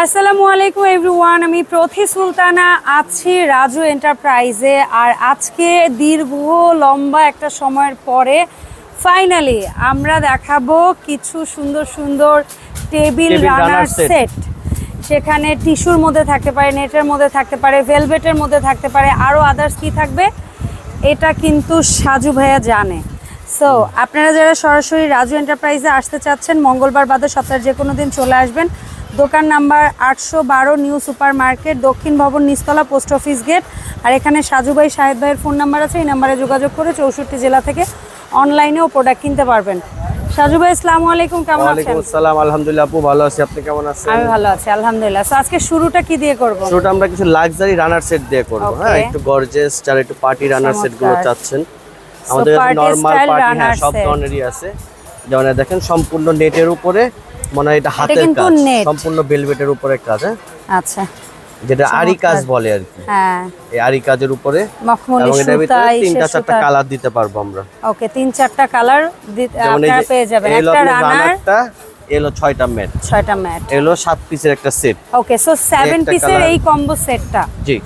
আসসালামু আলাইকুম এভরিওয়ান আমি প্রথি সুলতানা আছি রাজু এন্টারপ্রাইজে। আর আজকে দীর্ঘ লম্বা একটা সময়ের পরে ফাইনালি আমরা দেখাবো কিছু সুন্দর সুন্দর টেবিল রানার সেট সেখানে টিস্যুর মধ্যে থাকতে পারে নেটের মধ্যে থাকতে পারে ভেলভেটের মধ্যে থাকতে পারে আরও আদার্স কি থাকবে? এটা কিন্তু সাজু ভাইয়া জানে। সো আপনারা যারা সরাসরি রাজু এন্টারপ্রাইজে আসতে চাচ্ছেন মঙ্গলবার বাদে সপ্তাহের যে কোনো দিন চলে আসবেন। দোকান নাম্বার আটশো বারো নিউ সুপার মার্কেট দক্ষিণ ভবন নিস্তলা পোস্ট অফিস গেট। আর এখানে সাজু ভাই শাহেদ ভাইয়ের ফোন নাম্বার আছে এই নাম্বারে যোগাযোগ করে চৌষট্টি জেলা থেকে অনলাইনেও প্রোডাক্ট কিনতে পারবেন। সাজু ভাই আসসালামু আলাইকুম কেমন আছেন? আসসালাম আলহামদুলিল্লাহ আপু ভালো আছি। আপনি কেমন আছেন? আমি ভালো আছি আলহামদুলিল্লাহ। তো আজকে শুরুটা কি দিয়ে করব? শুরুটা আমরা কিছু লাক্সারি রানার সেট দিয়ে করব হ্যাঁ? একটু গর্জিয়াস যারা একটু পার্টি রানার সেটগুলো চাচ্ছেন। আমাদের নরমাল পার্টি হ্যাঁ সব ধরনেরই আছে। যেমন দেখেন সম্পূর্ণ নেটের উপরে মনে এটা হাতের কাজ সম্পূর্ণ ভেলভেটের উপরে কাজ হ্যাঁ? আচ্ছা। যেটা আরি কাজ বলে আর কি। হ্যাঁ। এই আরি কাজের উপরে। এবং ভিতরে তিনটা চারটা কালার দিতে পারব আমরা। ওকে তিন চারটা কালার আপনারা পেয়ে যাবেন। একটা রানারটা এলো ছয়টা ম্যাট ছয়টা ম্যাট এলো সাত পিসের একটা সেট ওকে সো সেভেন পিসের এই কম্বো সেটটা জি।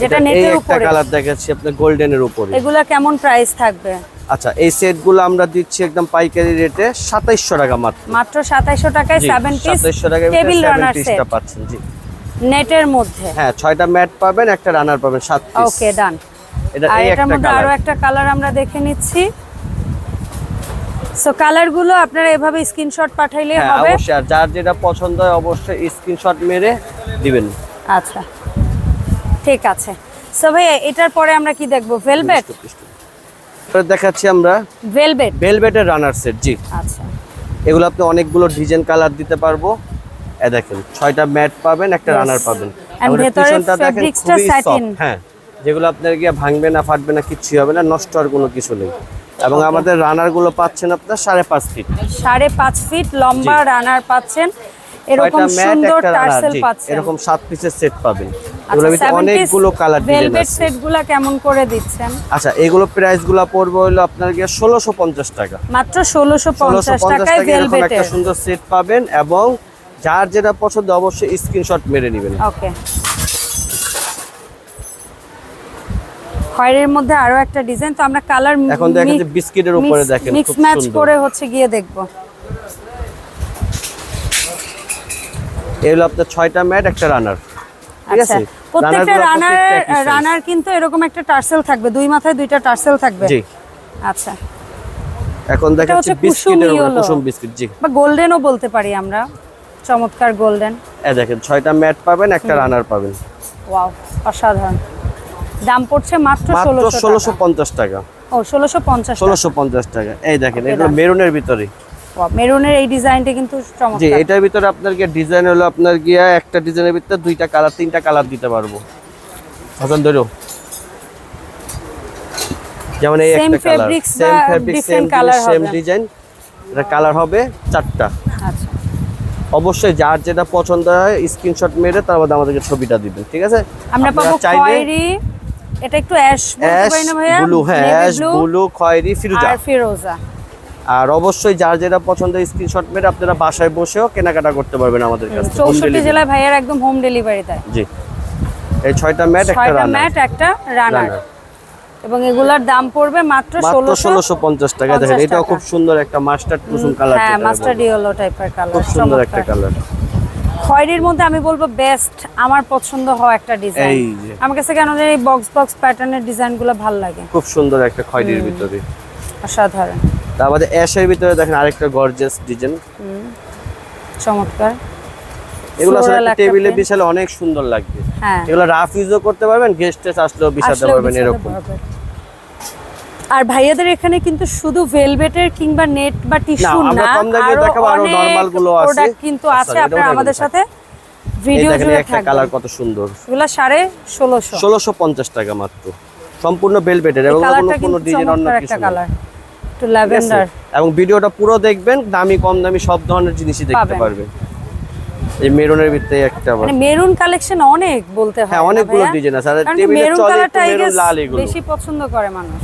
যেটা নেটের একটা উপরে। কালার দেখাচ্ছি আপনার গোল্ডেনের উপরে। এগুলা কেমন প্রাইস থাকবে? আচ্ছা এই সেটগুলো আমরা দিচ্ছি একদম পাইকারি রেটে সাতাইশশো টাকা মাত্র। মাত্র সাতাইশো টাকায় জি, সেভেন পিস 2700 টাকায় টেবিল রানার সেট পাচ্ছেন জি। নেটের মধ্যে। হ্যাঁ ছয়টা ম্যাট পাবেন একটা রানার পাবেন সাত পিস ওকে ডান এটা এই একটা মধ্যে আরও একটা কালার আমরা দেখে নিচ্ছি। সো কালারগুলো আপনারা এভাবে স্ক্রিনশট পাঠাইলে হ্যাঁ হবে। অবশ্যই আর যার যেটা পছন্দ হয় অবশ্যই স্ক্রিনশট মেরে দিবেন। আচ্ছা ঠিক আছে। সো ভাই এটার পরে আমরা কি দেখব? ভেলভেট এবার দেখাচ্ছি আমরা ভেলভেট ভেলভেটের রানার সেট জি। আচ্ছা। এগুলো আপনি অনেকগুলো ডিজাইন কালার দিতে পারব। এ দেখেন ছয়টা ম্যাট পাবেন একটা রানার পাবেন। পিছনটা দেখেন খুবই soft, হ্যাঁ। যেগুলো আপনার গিয়ে ভাঙবে না ফাটবে না কিচ্ছু হবে না নষ্ট হওয়ার কোনো কিছু নেই। এবং আমাদের রানারগুলো পাচ্ছেন আপনার সাড়ে পাঁচ ফিট সাড়ে পাঁচ ফিট লম্বা রানার পাচ্ছেন। এরকম সুন্দর টার্সেল পাচ্ছেন। এরকম সাত পিসের সেট পাবেন। আচ্ছা অনেকগুলো কালার ভেলভেট আছে। সেটগুলা কেমন করে দিচ্ছেন? আচ্ছা এগুলো প্রাইসগুলো পড়বে হলো আপনার গিয়ে ষোলোশো পঞ্চাশ টাকা। মাত্র ষোলোশো ষোলোশো পঞ্চাশ পঞ্চাশ টাকায় টাকা এরকম একটা সুন্দর সেট পাবেন এবং যার যেটা পছন্দ অবশ্যই স্ক্রিনশট মেরে নেবেন। ওকে খয়েরের মধ্যে আরও একটা ডিজাইন তো আমরা কালার এখন দেখেন যে বিস্কিটের উপরে দেখেন মিক্স ম্যাচ করে হচ্ছে গিয়ে দেখব। এগুলো আপনার ছয়টা ম্যাট একটা রানার ঠিক আচ্ছা আছে? প্রত্যেকটা রানার। রানার কিন্তু এরকম একটা টার্সেল থাকবে দুই মাথায় দুইটা টার্সেল থাকবে। জি। আচ্ছা। এখন দেখাচ্ছি বিস্কিটের কুসুমি বিস্কিট জি। বা গোল্ডেনও বলতে পারি আমরা। চমৎকার গোল্ডেন এ দেখেন ছয়টা ম্যাট পাবেন একটা রানার পাবেন। ওয়াও অসাধারণ। দাম পড়ছে মাত্র মাত্র ষোলোশো ষোলোশো পঞ্চাশ টাকা। ও ষোলোশো পঞ্চাশ ষোলোশো পঞ্চাশ টাকা। এই দেখেন এগুলো মেরুনের ভিতরে মেরুনের এই ডিজাইনটা কিন্তু জি এটার ভিতরে আপনার ডিজাইন হলো আপনার গিয়া একটা ডিজাইনের ভিতরে দুইটা কালার তিনটা কালার দিতে পারব। হাসান ধরো। যেমন এই একটা colour same fabric same colour same. Design এটা কালার হবে চারটা। আচ্ছা। অবশ্যই যার যেটা পছন্দ হয় স্ক্রিনশট মেরে তার মধ্যে আমাদেরকে ছবিটা দিবেন ঠিক আছে? আমরা পাবো খয়েরি। এটা একটু অ্যাশ না ভাইয়া? ব্লু হ্যাঁ অ্যাশ ব্লু খয়েরি ফিরোজা। আর ফিরোজা। আর অবশ্যই যার যেটা পছন্দ স্ক্রিনশট মেরে আপনারা বাসায় বসেও কেনাকাটা করতে পারবেন আমাদের কাছে চৌষট্টি জেলায় ভাইয়ার একদম হোম ডেলিভারি দেয় জি। এই ছয়টা ম্যাট একটা রানার ম্যাট একটা রানার এবং এগুলার দাম পড়বে মাত্র মাত্র ষোলোশো ষোলোশো পঞ্চাশ টাকা। দেখেন 50 এটাও খুব সুন্দর একটা মাস্টার্ড কুসুম কালার হ্যাঁ মাস্টার ইয়েলো টাইপের কালার খুব সুন্দর একটা কালার খয়েরির মধ্যে আমি বলব বেস্ট আমার পছন্দ হওয়া একটা ডিজাইন। আমার কাছে কেন জানি বক্স বক্স প্যাটার্নের ডিজাইনগুলো ভালো লাগে। খুব সুন্দর একটা খয়েরির ভিতরে। অসাধারণ। তার মধ্যে অ্যাশের ভিতরে দেখেন আরেকটা গর্জিয়াস ডিজাইন চমৎকার। এগুলো আসলে টেবিলে। বিছালে অনেক সুন্দর লাগবে। হ্যাঁ। এগুলো রাফ ইউজও করতে পারবেন গেস্টে আসলেও বিছাতে পারবেন এরকম। আর ভাইয়াদের এখানে কিন্তু শুধু ভেলভেটের কিংবা নেট বা টিস্যু না আরও দেখাবো, আরও অনেকগুলো আছে। প্রোডাক্ট কিন্তু আচ্ছা, আছে আপনারা আমাদের সাথে ভিডিও জুড়ে একটা কালার কত সুন্দর। এগুলো সাড়ে ষোলোশো। ষোলোশো পঞ্চাশ টাকা মাত্র। সম্পূর্ণ বেলভেটের এই এবং কোনো কোনো ডিজাইন অন্য কিছু কালার একটু ল্যাভেন্ডার। এবং ভিডিওটা পুরো দেখবেন দামি কম দামি সব ধরনের জিনিসই দেখতে পারবেন। এই মেরুনের ভিতরে একটা মানে মেরুন কালেকশন অনেক বলতে হয় হ্যাঁ, অনেকগুলো ডিজাইন আছে। আর টেবিলে মেরুন চলে মেরুন লাল এগুলো। বেশি পছন্দ করে মানুষ।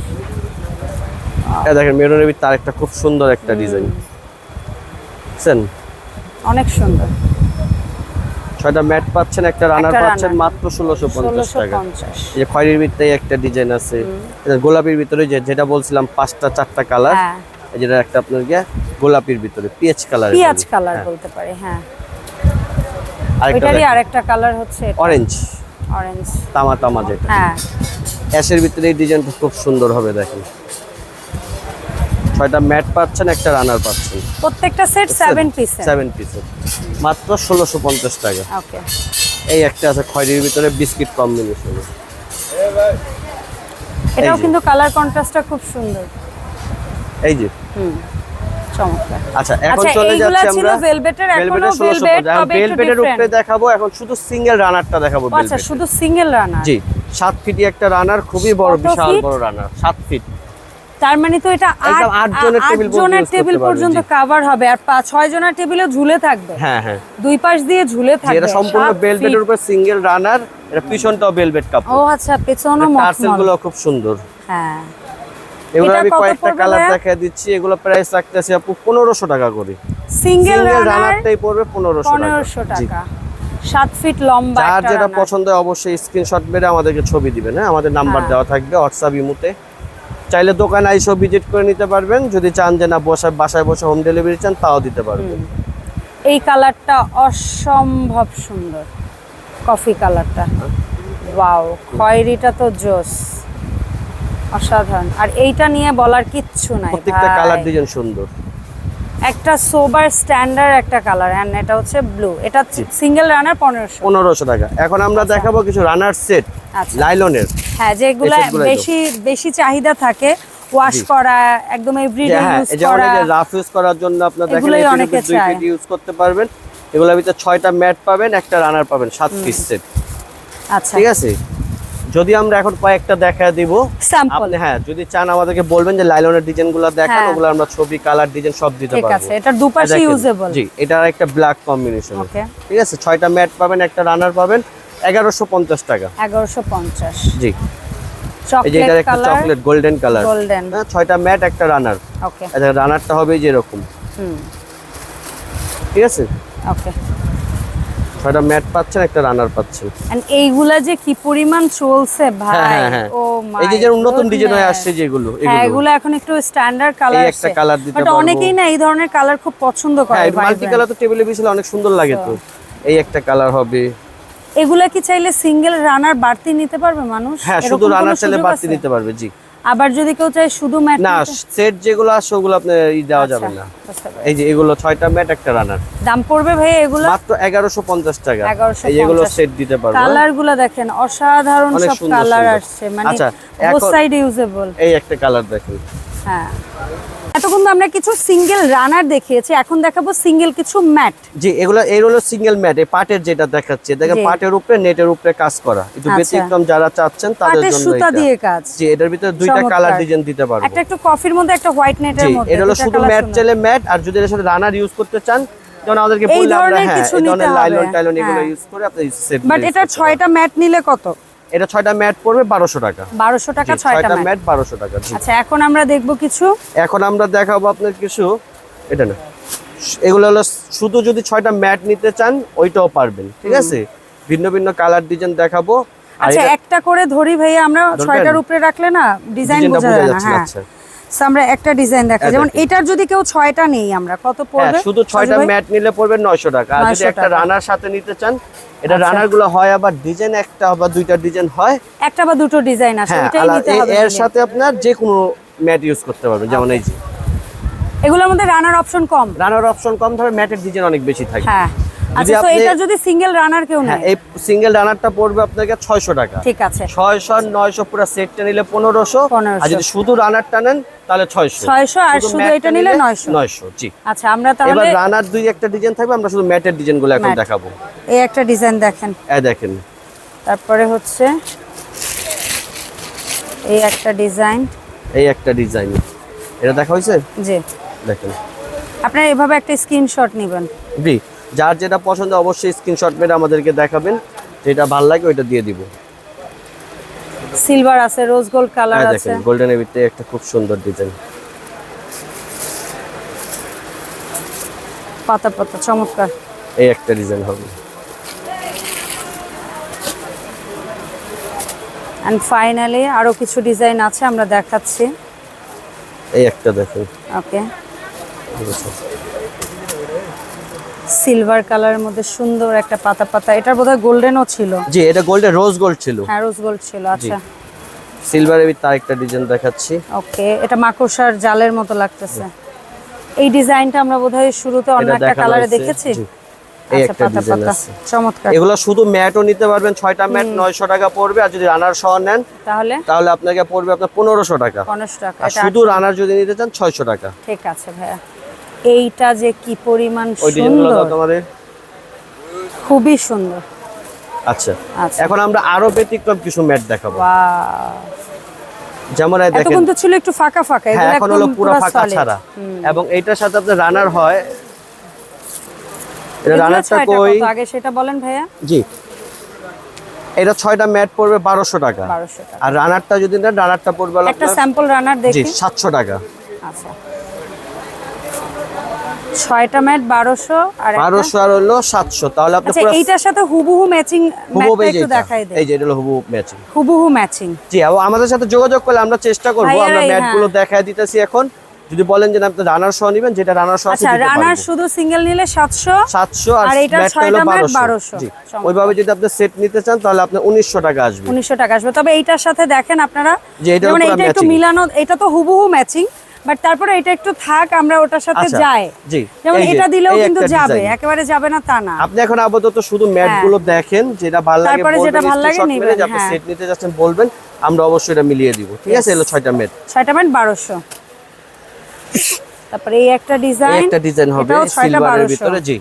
এই দেখেন মেরুনের ভিতরে আরেকটা খুব সুন্দর একটা ডিজাইন বুঝছেন? অনেক সুন্দর। ছয়টা ম্যাট পাচ্ছেন একটা রানার পাচ্ছেন মাত্র ষোলোশো পঞ্চাশ টাকা। এই যে খয়েরির ভিতরে একটা ডিজাইন আছে। গোলাপির ভিতরে যে যেটা বলছিলাম পাঁচটা চারটা কালার হ্যাঁ। যেটা একটা আপনার গিয়ে গোলাপির ভিতরে পিএচ কালার পিঁয়াজ কালার বলতে পারি হ্যাঁ। আরেকটা আরেকটা কালার হচ্ছে অরেঞ্জ অরেঞ্জ তামা তামা যেটা। হ্যাঁ। অ্যাশের ভিতরে এই ডিজাইনটা খুব সুন্দর হবে দেখেন। ছয়টা ম্যাট পাচ্ছেন একটা রানার পাচ্ছেন। প্রত্যেকটা সেট সেভেন পিস সেভেন পিসের মাত্র ষোলোশো পঞ্চাশ টাকা। এই একটা আছে খয়েরির ভিতরে বিস্কিট কম্বিনেশন। এটাও কিন্তু কালার কন্ট্রাস্টটা খুব সুন্দর। এই যে। হুম আচ্ছা এখন আচ্ছা চলে যাচ্ছি আমরা ভেলভেটের এখনও ভেলভেট ভেলভেটের উপরে দেখাবো এখন শুধু সিঙ্গেল রানারটা দেখাবো আচ্ছা শুধু সিঙ্গেল রানার জি ফিটি একটা রানার খুবই বড় বিশাল বড় রানার ফিট তার মানে তো এটা আট জনের টেবিল পর্যন্ত। কভার হবে আর পাঁচ ছয় জনের টেবিলে ঝুলে থাকবে। হ্যাঁ হ্যাঁ। দুই পাশ দিয়ে ঝুলে থাকবে এটা সম্পূর্ণ বেলভেটের। উপর সিঙ্গেল রানার এটা পিছনটাও বেলভেট ও আচ্ছা পেছনও মখমলগুলো খুব সুন্দর। হ্যাঁ। এগুলো আমি কয়েকটা কালার? দেখা দিচ্ছি। এগুলো প্রাইস রাখতেছি আপু পনেরোশো টাকা করে। সিঙ্গেল রানারটাই পড়বে পনেরোশো টাকা। পনেরোশো। টাকা। সাত ফিট লম্বা যার যেটা পছন্দ হয় অবশ্যই স্ক্রিনশট মেরে আমাদেরকে ছবি দিবেন হ্যাঁ? আমাদের নাম্বার হ্যাঁ। দেওয়া থাকবে হোয়াটসঅ্যাপ ইমুতে। চাইলে দোকানে আইসো ভিজিট করে নিতে পারবেন। যদি চান যে না বসায় বাসায় বসে হোম ডেলিভারি চান তাও দিতে পারবেন। এই কালারটা অসম্ভব সুন্দর। কফি কালারটা। ওয়াও খয়েরিটা তো জোস। অসাধারণ। আর এইটা নিয়ে বলার কিচ্ছু নাই প্রত্যেকটা কালার ডিজাইন সুন্দর। একটা সোবার স্ট্যান্ডার্ড একটা কালার এন্ড এটা হচ্ছে ব্লু এটা সিঙ্গেল রানার পনেরোশো। পনেরোশো টাকা। এখন আমরা দেখাবো কিছু রানার সেট আচ্ছা। লাইলনের হ্যাঁ যেগুলো। বেশি বেশি চাহিদা থাকে ওয়াশ করা একদম এভরিডে হ্যাঁ ইউজ এই যে করা। অনেকে রাফ ইউজ করার জন্য আপনার দেখেন অনেকে চায়। ইউজ করতে পারবেন। এগুলোর ভিতরে ছয়টা ম্যাট পাবেন একটা রানার পাবেন সাত পিস সেট আচ্ছা। ঠিক আছে? যদি আমরা এখন কয়েকটা দেখা দিব আপনি হ্যাঁ যদি চান আমাদেরকে বলবেন যে লাইলনের ডিজাইনগুলো দেখান হ্যাঁ। ওগুলো আমরা ছবি কালার ডিজাইন সব দিতে ঠিক পারব। আছে এটা দুপাশে দেখেন, ইউজেবল জি এটার একটা ব্ল্যাক কম্বিনেশন ওকে ঠিক আছে? ছয়টা ম্যাট পাবেন একটা রানার পাবেন। এগারোশো পঞ্চাশ টাকা। এগারোশো পঞ্চাশ। জি। এই যে চকলেট একটা চকলেট গোল্ডেন কালার গোল্ডেন হ্যাঁ ছয়টা ম্যাট একটা রানার ওকে আচ্ছা রানারটা হবে যে এরকম। হুম। ঠিক আছে? ওকে ছয়টা ম্যাট পাচ্ছেন একটা রানার পাচ্ছেন। এন্ড এইগুলা যে কি পরিমাণ চলছে ভাই? হ্যাঁ হ্যাঁ। হ্যাঁ এই যে নতুন ডিজাইন হয়ে আসছে যেগুলো হ্যাঁ এগুলো। এগুলো এখন একটু স্ট্যান্ডার্ড কালার একটা colour দিতে বাট পারব। অনেকেই না এই ধরনের কালার খুব পছন্দ করে হ্যাঁ মাল্টি কালার তো টেবিলে বিছালে অনেক সুন্দর লাগে তো। এই একটা কালার হবে। এগুলা কি চাইলে সিঙ্গেল রানার বাড়তি নিতে পারবে মানুষ? হ্যাঁ শুধু রানার চাইলে বাড়তি নিতে পারবে জি। আবার যদি কেউ চায় শুধু ম্যাট না সেট যেগুলো আসে ওগুলো আপনার ই দেওয়া যাবে না। এই যে এগুলো ছয়টা ম্যাট একটা রানার দাম পড়বে ভাই এগুলো? মাত্র এগারোশো পঞ্চাশ টাকা। 1150 এই যেগুলো সেট দিতে পারব হ্যাঁ? কালার দেখেন অসাধারণ সব কালার আসছে মানে আচ্ছা, বোথ সাইড ইউজেবল এই একটা কালার দেখেন। হ্যাঁ। এতক্ষণ তো আমরা কিছু সিঙ্গেল রানার দেখিয়েছি এখন দেখাবো সিঙ্গেল কিছু ম্যাট জি এগুলো এই হলো সিঙ্গেল ম্যাট এই পাটের যেটা দেখাচ্ছে দেখেন পাটের উপরে নেটের উপরে কাজ করা। একটু আচ্ছা। ব্যতিক্রম যারা চাচ্ছেন তাদের জন্য সুতা দিয়ে কাজ। জি এটার ভিতরে দুইটা কালার ডিজাইন দিতে পারব। একটা একটু কফির মধ্যে একটা হোয়াইট নেটের মধ্যে এটা হলো শুধু ম্যাট। চাইলে ম্যাট আর যদি এর সাথে রানার ইউজ করতে চান যেমন আমাদেরকে এই বললে আমরা ধরনের হ্যাঁ এই ধরনের লাইলন টাইলন এগুলো হ্যাঁ। ইউজ করে আপনি সেট বাট এটা ছয়টা ম্যাট নিলে কত? এটা ছয়টা ম্যাট পড়বে বারোশো টাকা। বারোশো টাকা ছয়টা ম্যাট। বারোশো টাকা আচ্ছা এখন আমরা দেখব কিছু। এখন আমরা দেখাবো আপনার কিছু এটা না। এগুলো হলো শুধু যদি ছয়টা ম্যাট নিতে চান ওইটাও পারবেন ঠিক আছে? ভিন্ন ভিন্ন কালার ডিজাইন দেখাবো। আচ্ছা একটা করে ধরি ভাইয়া আমরা ছয়টার উপরে রাখলে না ডিজাইন বোঝা যায় না হ্যাঁ। আচ্ছা। আমরা একটা ডিজাইন দেখা হ্যাঁ, যেমন এটার যদি কেউ ছয়টা নেই আমরা কত হ্যাঁ পড়বে? শুধু ছয়টা ম্যাট নিলে পড়বে নয়শো টাকা। আর যদি একটা রানার সাথে নিতে চান এটা আচ্ছা। রানারগুলো হয় আবার ডিজাইন একটা বা দুইটা ডিজাইন হয়। একটা বা দুটো ডিজাইন আছে হ্যাঁ এটাই নিতে হবে এর সাথে আপনার যে কোনো ম্যাট ইউজ করতে পারবেন যেমন এই যে। এগুলোর মধ্যে রানার অপশন কম? রানার অপশন কম ধরে ম্যাটের ডিজাইন অনেক বেশি থাকে। হ্যাঁ। আচ্ছা তো এটা যদি সিঙ্গেল রানার কেউ হ্যাঁ নেয়? এই সিঙ্গেল রানারটা পড়বে আপনাকে ছয়শো টাকা। ঠিক আছে। পুরো সেটটা নিলে পনেরোশো। 1500 আর যদি শুধু রানারটা নেন তাহলে ছয়শো। 600 আর শুধু এটা নিলে 900 নয়শো। জি। আচ্ছা আমরা এবার রানার দুই একটা ডিজাইন থাকবে আমরা শুধু ম্যাটের ডিজাইনগুলো এখন দেখাবো। এই একটা ডিজাইন দেখেন। এই দেখেন। তারপরে হচ্ছে এই একটা ডিজাইন এই একটা ডিজাইন এটা দেখা হয়েছে? জি। দেখেন। আপনারা এভাবে একটা স্ক্রিনশট নেবেন। জি। যার যেটা পছন্দ অবশ্যই স্ক্রিনশট মেরে আমাদেরকে দেখাবেন যেটা ভালো লাগে ওইটা দিয়ে দিব। সিলভার আছে রোজ গোল্ড কালার আছে। গোল্ডেনের ভিতরে একটা খুব সুন্দর ডিজাইন পাতা পাতা চমৎকার। এই একটা ডিজাইন হবে। এন্ড ফাইনালি আরও কিছু ডিজাইন আছে আমরা দেখাচ্ছি। এই একটা দেখুন। ওকে সিলভার কালারের মধ্যে সুন্দর একটা পাতা পাতা। এটার বোধহয় গোল্ডেনও ছিল। জি এটা গোল্ডেন রোজ গোল্ড ছিল। হ্যাঁ রোজ গোল্ড ছিল আচ্ছা। সিলভারের তার একটা ডিজাইন দেখাচ্ছি। ওকে এটা মাকড়সার জালের মতো লাগতেছে। এই ডিজাইনটা আমরা বোধহয় শুরুতে অন্য এটা একটা কালারে দেখেছি? আচ্ছা এগুলো শুধু ম্যাটও নিতে পারবেন ছয়টা ম্যাট নয়শো টাকা পড়বে আর যদি রানার সহ নেন তাহলে? তাহলে আপনাকে পড়বে আপনার পনেরোশো টাকা। টাকা আর শুধু রানার যদি নিতে চান ছয়শো টাকা। ঠিক আছে ভাইয়া। এইটা যে কি পরিমাণ সুন্দর। তোমাদের। খুবই সুন্দর। আচ্ছা। আচ্ছা। এখন আমরা আরও ব্যতিক্রম কিছু ম্যাট দেখাবো। যেমন দেখেন। এতক্ষণ ছিল একটু ফাঁকা ফাঁকা হ্যাঁ এগুলো এখন হলো পুরো পুরো ফাঁকা ছাড়া। এবং এইটার সাথে আপনার রানার হয়। এটা রানারটা কই? আগে সেটা বলেন ভাইয়া। জি। এটা ছয়টা ম্যাট পড়বে বারোশো টাকা। আর রানারটা যদি নেন রানারটা পড়বে একটা স্যাম্পল রানার দেখি। সাতশো টাকা। আচ্ছা। ছয়টা ম্যাট বারোশো আর আর হলো সাতশো। তাহলে আপনি আচ্ছা পুরো এইটার সাথে হুবহু ম্যাচিং ম্যাটটা একটু দেখাই এই যে এটা হলো হুবহু ম্যাচিং হুবহু ম্যাচিং জি আমাদের সাথে যোগাযোগ করলে আমরা চেষ্টা করব আমরা ম্যাটগুলো। দেখায় দিতেছি এখন। যদি বলেন যে আপনি রানার সহ নেবেন যেটা রানার সহ আচ্ছা রানার শুধু সিঙ্গেল নিলে সাতশো সাতশো আর ম্যাট বারোশো। 1200 জি ওইভাবে যদি আপনি সেট নিতে চান তাহলে আপনার উনিশশো টাকা আসবে। উনিশশো টাকা আসবে। তবে এইটার সাথে দেখেন আপনারা যেমন এটা একটু মিলানো এটা তো হুবহু ম্যাচিং বাট তারপরে এটা একটু থাক আমরা ওটার সাথে আচ্ছা, জি, যেমন এটা দিলেও কিন্তু যাবে একেবারে যাবে না তা না। আপনি এখন আপাতত শুধু ম্যাটগুলো দেখেন যেটা ভালো লাগে হ্যাঁ। তারপরে যেটা ভালো লাগে মেরে আপনি হ্যাঁ। সেট নিতে যাচ্ছেন বলবেন আমরা অবশ্যই এটা মিলিয়ে দিব। ঠিক আছে এলো ছয়টা ম্যাট ছয়টা ম্যাট বারোশো। তারপরে এই একটা ডিজাইন একটা ডিজাইন হবে সিলভারের ভিতরে জি।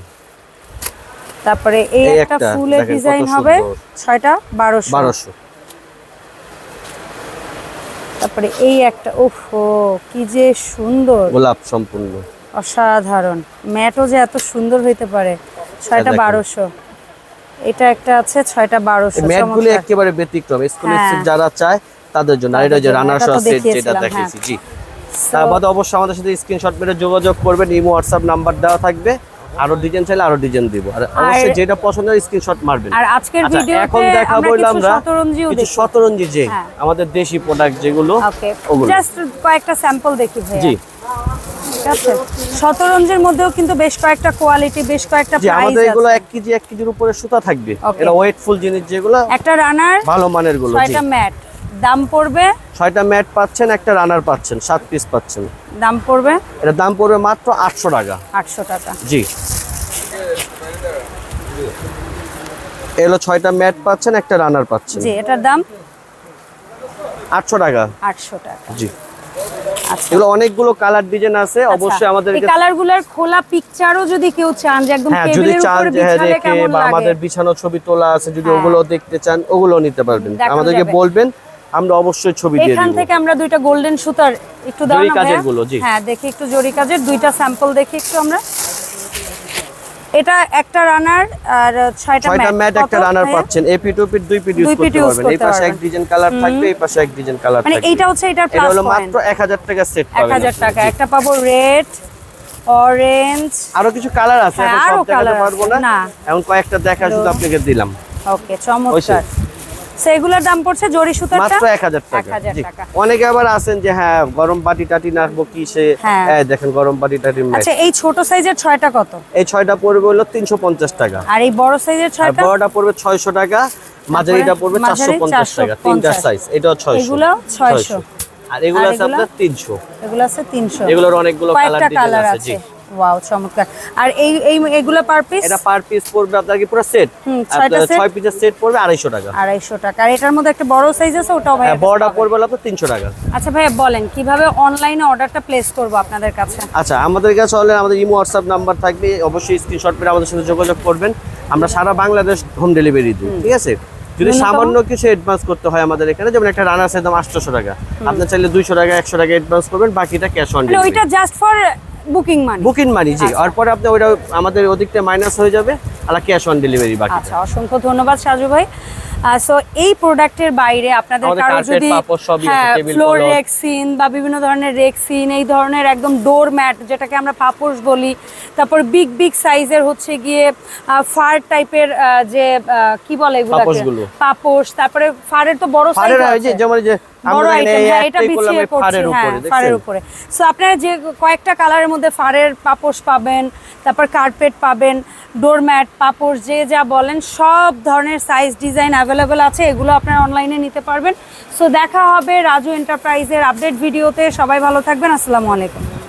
তারপরে এই একটা ফুলের ডিজাইন হবে সুন্দর। ছয়টা বারোশো। বারোশো। তারপরে এই একটা ওফো কি যে সুন্দর। গোলাপ সম্পূর্ণ। অসাধারণ। ম্যাটও যে এত সুন্দর হইতে পারে ছয়টা বারোশো। এটা একটা আছে ছয়টা বারোশো ম্যাটগুলো একেবারে ব্যতিক্রম। এক্সক্লুসিভ হ্যাঁ। যারা চায় তাদের জন্য। আর এটা যে রানার সেট যেটা দেখিয়েছি জি। So, তার বাদে অবশ্যই আমাদের সাথে স্ক্রিনশট মেরে যোগাযোগ করবেন। ইমো হোয়াটসঅ্যাপ নাম্বার দেওয়া থাকবে। আরও ডিজাইন চাইলে আরও ডিজাইন দিব। আর অবশ্যই যেটা পছন্দ হয় স্ক্রিনশট মারবেন। আর আজকের আচ্ছা, ভিডিওতে এখন দেখাবো আমরা কিছু শতরঞ্জি যে হ্যাঁ। আমাদের দেশি প্রোডাক্ট যেগুলো ওকে ওগুলো। জাস্ট কয়েকটা স্যাম্পল দেখি ভাইয়া। জি। শতরঞ্জের মধ্যেও কিন্তু বেশ কয়েকটা কোয়ালিটি বেশ কয়েকটা প্রাইস আমাদের এগুলো আছে। এক কেজি এক কেজির উপরে সুতা থাকবে। এটা ওয়েটফুল জিনিস যেগুলো একটা রানার ভালো মানেরগুলো ছয়টা ম্যাট দাম পড়বে? ছয়টা ম্যাট পাচ্ছেন একটা রানার পাচ্ছেন সাত পিস পাচ্ছেন। দাম পড়বে? এটা দাম পড়বে মাত্র আটশো টাকা। আটশো টাকা। জি। এলো ছয়টা ম্যাট পাচ্ছেন একটা রানার পাচ্ছেন। জি এটার দাম? আটশো টাকা। আটশো টাকা। জি। আচ্ছা। এগুলো অনেকগুলো কালার ডিজাইন আছে অবশ্যই আমাদের এই কালারগুলোর খোলা পিকচারও যদি কেউ চান যে একদম হ্যাঁ টেবিলের উপরে হ্যাঁ বিছালে কেমন বা লাগে? আমাদের বিছানো ছবি তোলা আছে যদি হ্যাঁ। ওগুলো দেখতে চান ওগুলো নিতে পারবেন। আমাদেরকে বলবেন আমরা অবশ্যই ছবি দিয়ে এখান থেকে আমরা দুইটা গোল্ডেন সুতার একটু দাও না কাজেরগুলো, জি। হ্যাঁ দেখি একটু জরি কাজের দুইটা স্যাম্পল দেখি একটু আমরা। এটা একটা রানার আর ছয়টা ছয়টা ম্যাট একটা রানার পাচ্ছেন। এপি টু পিট দুই পিট ইউজ করতে পারবেন। এই পাশে এক ডিজাইন কালার থাকবে এই পাশে এক ডিজাইন কালার থাকবে। মানে এইটা হচ্ছে এটার এটা প্লাস হলো পয়েন্ট মাত্র 1000 টাকা সেট পাবেন হাজার আপনি। টাকা। একটা পাবো রেড অরেঞ্জ আরও কিছু কালার আছে হ্যাঁ, এখন আরও সব দেখাতে পারব না। না। এখন কয়েকটা দেখা শুধু আপনাকে দিলাম। ওকে চমৎকার। সেগুলোর দাম পড়ছে জরি সুতারটা মাত্র এক হাজার টাকা। 1000 টাকা। অনেকে আবার আছেন যে হ্যাঁ গরম বাটি টাটি নাড়বো কি সে? হ্যাঁ। দেখেন গরম বাটি টাটি আচ্ছা এই ছোট সাইজের ছয়টা কত? এই ছয়টা পড়বে হলো তিনশো পঞ্চাশ টাকা। আর এই বড় সাইজের আর ছয়টা? বড়টা পড়বে ছয়শো টাকা মাঝারিটা পড়বে চারশো মাঝারি পঞ্চাশ টাকা। তিনটা সাইজ এটাও ছয়শো। এগুলো 600 আর এগুলো আছে আপনার তিনশো। এগুলো আছে তিনশো। এগুলোর অনেকগুলো কালার ডিজাইন আছে। জি। ওয়াও চমৎকার। আর এই এই এগুলো পার পিস এটা পার পিস পড়বে আপনার কি পুরো সেট হুম, ছয়টা ছয় পিসের সেট পড়বে আড়াইশো টাকা। আড়াইশো টাকা। আর এটার মধ্যে একটা বড় সাইজ আছে ওটাও ভাই হ্যাঁ বড়টা পড়বে হলো আপনার তিনশো টাকা। আচ্ছা ভাইয়া বলেন কীভাবে অনলাইনে অর্ডারটা প্লেস করব আপনাদের কাছে? আচ্ছা আমাদের কাছে হলে আমাদের ইমো হোয়াটসঅ্যাপ নাম্বার থাকবে অবশ্যই স্ক্রিনশট করে আমাদের সাথে যোগাযোগ করবেন। আমরা সারা বাংলাদেশ হোম ডেলিভারি দিই ঠিক আছে? যদি সামান্য কিছু অ্যাডভান্স করতে হয় আমাদের এখানে যেমন একটা রানার দাম আটশোশো টাকা। আপনি চাইলে দুইশো টাকা একশো টাকা অ্যাডভান্স করবেন বাকিটা ক্যাশ অন মানে ওইটা just for booking money. Booking money জি। আর পরে আপনি ওইটা আমাদের ওদিকটা মাইনাস হয়ে যাবে আর ক্যাশ অন ডেলিভারি বাকি আচ্ছা অসংখ্য ধন্যবাদ সাজু ভাই। সো এই প্রোডাক্টের বাইরে আপনাদের কারও যদি হ্যাঁ ফ্লোর cloth। রেক্সিন বা বিভিন্ন ধরনের রেক্সিন এই ধরনের একদম ডোর ম্যাট যেটাকে আমরা পাপোশ বলি। তারপর বিগ বিগ সাইজের হচ্ছে গিয়ে ফার টাইপের যে কি বলে এগুলোকে? পাপোশগুলো। পাপোশ তারপরে ফারের তো বড় সাইজ যেমন যে বড় আইটেম হ্যাঁ এটা বিছিয়ে করছি হ্যাঁ ফারের উপরে। সো আপনারা যে কয়েকটা কালারের মধ্যে ফারের পাপোশ পাবেন তারপর কার্পেট পাবেন ডোরম্যাট পাপোশ যে যা বলেন সব ধরনের সাইজ ডিজাইন অ্যাভেলেবেল আছে এগুলো আপনারা অনলাইনে নিতে পারবেন। সো দেখা হবে রাজু এন্টারপ্রাইজের আপডেট ভিডিওতে সবাই ভালো থাকবেন আসসালামু আলাইকুম।